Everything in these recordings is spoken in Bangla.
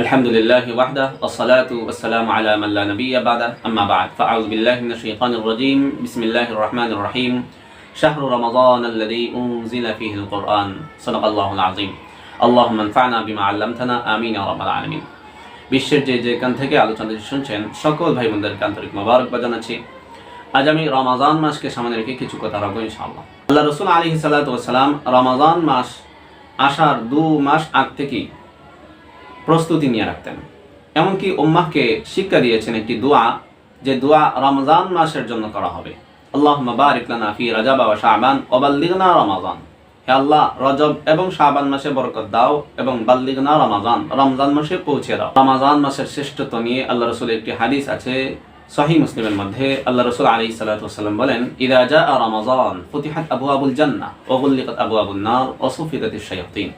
আলহামদুলিল্লাহ ওয়াহদা আসসালাতু ওয়াসসালামু আলা মান লা নাবিয়্যা বা'দা আম্মা বা'দ। ফাআউযু বিল্লাহি মিনাশ শাইতানির রাজীম। বিসমিল্লাহির রহমানির রহিম। শাহরু রমাদান আল্লাযী উনজিলা ফীহিল কুরআন সাদাকাল্লাহুল আযীম। আল্লাহুম্মা আনফা'না বিমা 'আল্লামতানা। আমিন ইয়া রাব্বাল আলামিন। বিশ্বের যে যে কান থেকে আলোচনা শুনছেন, সকল ভাই বোনদেরকে আন্তরিক মোবারকবাদ জানাচ্ছি আজ আমি রমাজান মাসকে সামনে রেখে কিছু কথা রাখব ইনশাআল্লাহ। আল্লাহ রসুল আলী সাল্লাম রমাজান মাস আসার দু মাস আগ থেকেই প্রস্তুতি নিয়ে রাখতেন। এমনকি উম্মাহকে শিক্ষা দিয়েছেন একটি দোয়া, যে দোয়া রমজান মাসের জন্য করা হবে। আল্লাহ বারিক লানা ফি রাজাব ওয়া শাবান ওয়া বাল্লিগনা রমাজান। হে আল্লাহ, রজব এবং শাবান মাসে বরকত দাও এবং বাল্লিগনা রমাজান রমজান মাসে পৌঁছে দাও। রমাজান মাসের শ্রেষ্ঠত্ব নিয়ে আল্লাহ রসুল একটি হাদিস আছে সহি মুসলিমের মধ্যে আল্লাহ রসুল আলী সাল্লাম বলেন, ইদা জা রমাজান, ফুতিহাত আবু আবুল জান্না ও আবু আবুল নার ও সুফিদাতিশ শায়াতিন।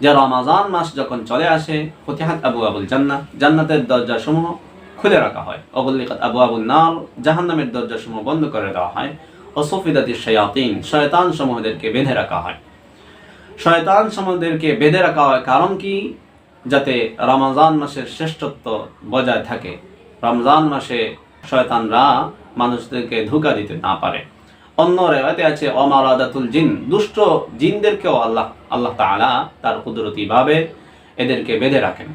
যে রমাজান মাস যখন চলে আসে, ফতিহাত আবু আবুল জান্নাহ, জান্নাতের দরজা সমূহ খুলে রাখা হয়। অবল্লিকাত আবু আবুল নাল জাহান্নামের দরজা সমূহ বন্ধ করে দেওয়া হয় ও সফিদাতি শয়াতিন, শয়তান সমূহদেরকে বেঁধে রাখা হয়। শয়তান সমূহদেরকে বেঁধে রাখা হয় কারণ কি? যাতে রমজান মাসের শ্রেষ্ঠত্ব বজায় থাকে। রমজান মাসে শয়তানরা মানুষদেরকে ধোকা দিতে না পারে। অন্য রেওয়াতে আছে, অমারাদাতুল জিন, দুষ্ট জিনদেরকেও আল্লাহ আল্লাহ তাআলা তার কুদরতি ভাবে এদেরকে বেঁধে রাখেন।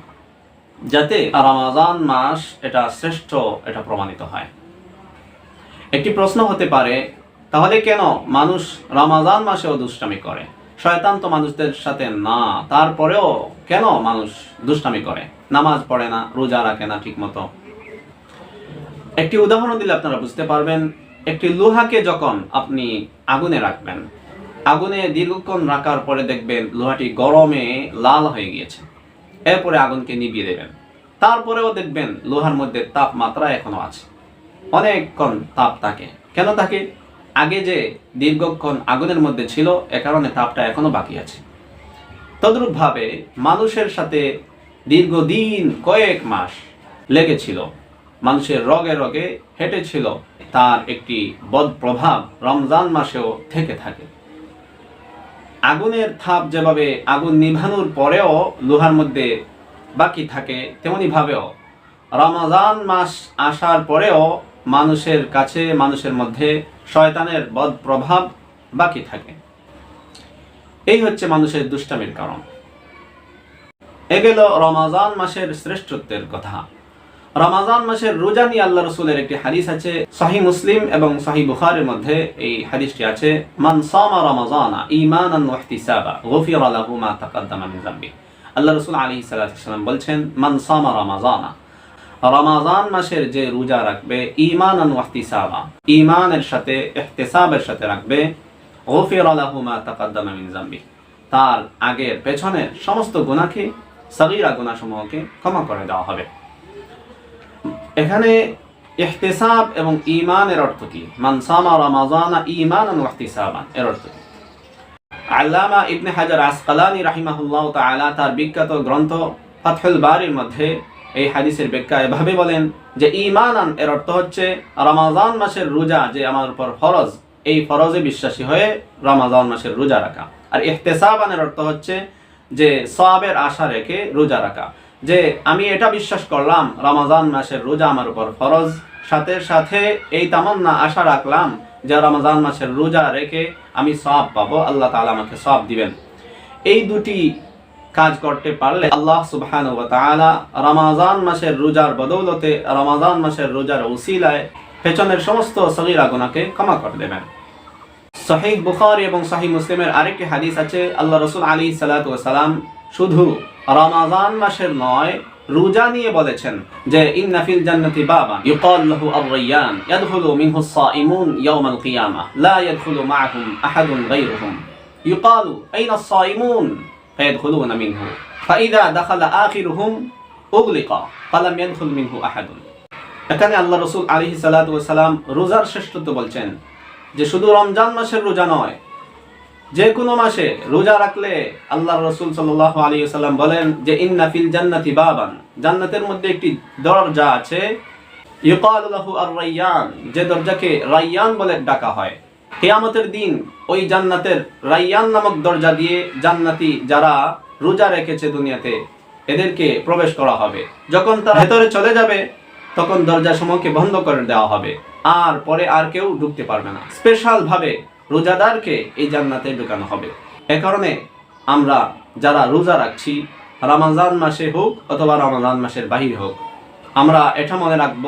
যাতে রমাজান মাস এটা শ্রেষ্ঠ, এটা প্রমাণিত হয়। একটি প্রশ্ন হতে পারে, তাহলে কেন মানুষ রমাজান মাসেও দুষ্টামি করে? শয়তান তো মানুষদের সাথে না, তারপরেও কেন মানুষ দুষ্টামি করে? নামাজ পড়ে না, রোজা রাখে না ঠিক মতো একটি উদাহরণ দিলে আপনারা বুঝতে পারবেন একটি লোহাকে যখন আপনি আগুনে রাখবেন, আগুনে দীর্ঘক্ষণ রাখার পরে দেখবেন লোহাটি গরমে লাল হয়ে গিয়েছে। এরপরে আগুনকে নিভিয়ে দেবেন। তারপরেও দেখবেন লোহার মধ্যে তাপমাত্রা এখনও আছে। অনেকক্ষণ তাপ থাকে। কেন থাকে? আগে যে দীর্ঘক্ষণ আগুনের মধ্যে ছিল, এ কারণে তাপটা এখনও বাকি আছে। তদ্রূপভাবে মানুষের সাথে দীর্ঘদিন কয়েক মাস লেগেছিল। মানুষের রগে রগে হেঁটেছিল, তার একটি বদ প্রভাব রমজান মাসেও থেকে থাকে। আগুনের থাপ যেভাবে আগুন নিভানোর পরেও লোহার মধ্যে বাকি থাকে তেমনি ভাবেও রমজান মাস আসার পরেও মানুষের কাছে, মানুষের মধ্যে শয়তানের বদ প্রভাব বাকি থাকে। এই হচ্ছে মানুষের দুষ্টামির কারণ। এ গেল রমাজান মাসের শ্রেষ্ঠত্বের কথা। রমাজান মাসের রোজা নিয়ে আল্লাহ রসুলের একটি হাদিস আছে সাহি মুসলিম এবং সাহি বুখারের মধ্যে এই হাদিসটি আছে, মান সামা গুফিরা মা আল্লাহ রসুল সালাতু ওয়াসাল্লাম বলছেন, মান সামা মাসের যে রোজা রাখবে ঈমানের সাথে, ইহতিসাবের সাথে রাখবে, গুফিরা লাহু মা তার আগের পেছনের সমস্ত গুনাহকে, সগীরা গুনাহসমূহকে ক্ষমা করে দেওয়া হবে। এখানে ইহতিসাব এবং ইমানের অর্থ কি? মানসামা রমাজানা ইমানান ওয়া ইহতিসাবান, এর অর্থ কি? আল্লামা ইবনে হাজার আসকালানি রাহিমাহুল্লাহ তাআলা তার বিখ্যাত গ্রন্থ ফাতহুল বারির মধ্যে এই হাদিসের ব্যাখ্যা এভাবে বলেন যে ইমানান এর অর্থ হচ্ছে রমাজান মাসের রোজা যে আমার উপর ফরজ, এই ফরজে বিশ্বাসী হয়ে রমাজান মাসের রোজা রাখা। আর ইহতেসাবানের অর্থ হচ্ছে যে সওয়াবের আশা রেখে রোজা রাখা। যে আমি এটা বিশ্বাস করলাম, রমাজান মাসের রোজা আমার উপর ফরজ। সাথে সাথে এই তামান্না আশা রাখলাম যে রমাজান মাসের রোজা রেখে আমি সব পাবো, আল্লাহ তাআলা আমাকে সব দিবেন। এই দুটি কাজ করতে পারলে আল্লাহ সুবহান ওয়া তাআলা রমাজান মাসের রোজার বদৌলতে রমাজান মাসের রোজার উসিলায় পেছনের সমস্ত সগীরা গুনাহকে ক্ষমা করে দেবেন। সহিহ বুখারী এবং সহিহ মুসলিমের আরেকটি হাদিস আছে, আল্লাহ রসুল আলী সালাতু সালাম শুধু রমাজান মাসের নয়, রোজা নিয়ে বলেছেন যে ইন্নাফিল জান্নাতি বাবান ইউকাল লাহু আর-রায়্যান ইয়াদখুলু মিনহু আস-সাইমুন ইয়াওমাল কিয়ামাহ লা ইয়াদখুলু মা'আহুম আহাদুন গায়রুহুম। ইউকালু, আইনা আস-সাইমুন ফায়াদখুলুনা মিনহু। ফাইদা দাখালা আখিরুহুম উগলিকা, ফালাম ইয়াদখুল মিনহু আহাদুন। এখানে আল্লাহ রসুল সালাতু সালাম রোজার শ্রেষ্ঠত্ব বলছেন যে, শুধু রমজান মাসের রোজা নয় যে কোনো মাসে রোজা রাখলে আল্লাহ রসুল সাল্লাহ আলী সাল্লাম বলেন যে, ইন্না ফিল জান্নাতি বাবান। জান্নাতের মধ্যে একটি দরজা আছে, ইউকাল আর রাইয়ান যে দরজাকে রাইয়ান বলে ডাকা হয়। কিয়ামতের দিন ওই জান্নাতের রাইয়ান নামক দরজা দিয়ে জান্নাতি যারা রোজা রেখেছে দুনিয়াতে, এদেরকে প্রবেশ করা হবে। যখন তারা ভেতরে চলে যাবে, তখন দরজা সমূহকে বন্ধ করে দেওয়া হবে। আর পরে আর কেউ ঢুকতে পারবে না। স্পেশাল ভাবে রোজাদারকে এই জান্নাতে ঢুকানো হবে। এ কারণে আমরা যারা রোজা রাখছি, রামাজান মাসে হোক অথবা রামাজান মাসের বাহির হোক, আমরা এটা মনে রাখব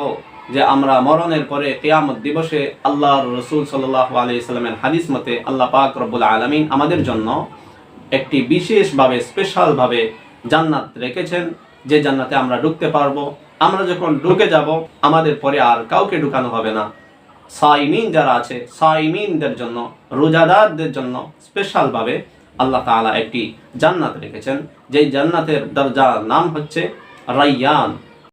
যে আমরা মরণের পরে কেয়ামত দিবসে আল্লাহ রসুল সাল্লাহ আলাইসাল্লামের হাদিস মতে আল্লাহ পাক রব্বুল আলমিন আমাদের জন্য একটি বিশেষভাবে স্পেশালভাবে জান্নাত রেখেছেন, যে জান্নাতে আমরা ঢুকতে পারব। আমরা যখন ঢুকে যাব, আমাদের পরে আর কাউকে ঢুকানো হবে না। সাইমিন যারা আছে, সাইমিনদের জন্য, রোজাদারদের জন্য স্পেশালভাবে আল্লাহ তালা একটি জান্নাত রেখেছেন। যেই জান্নাতের দরজার নাম হচ্ছে রাইয়ান।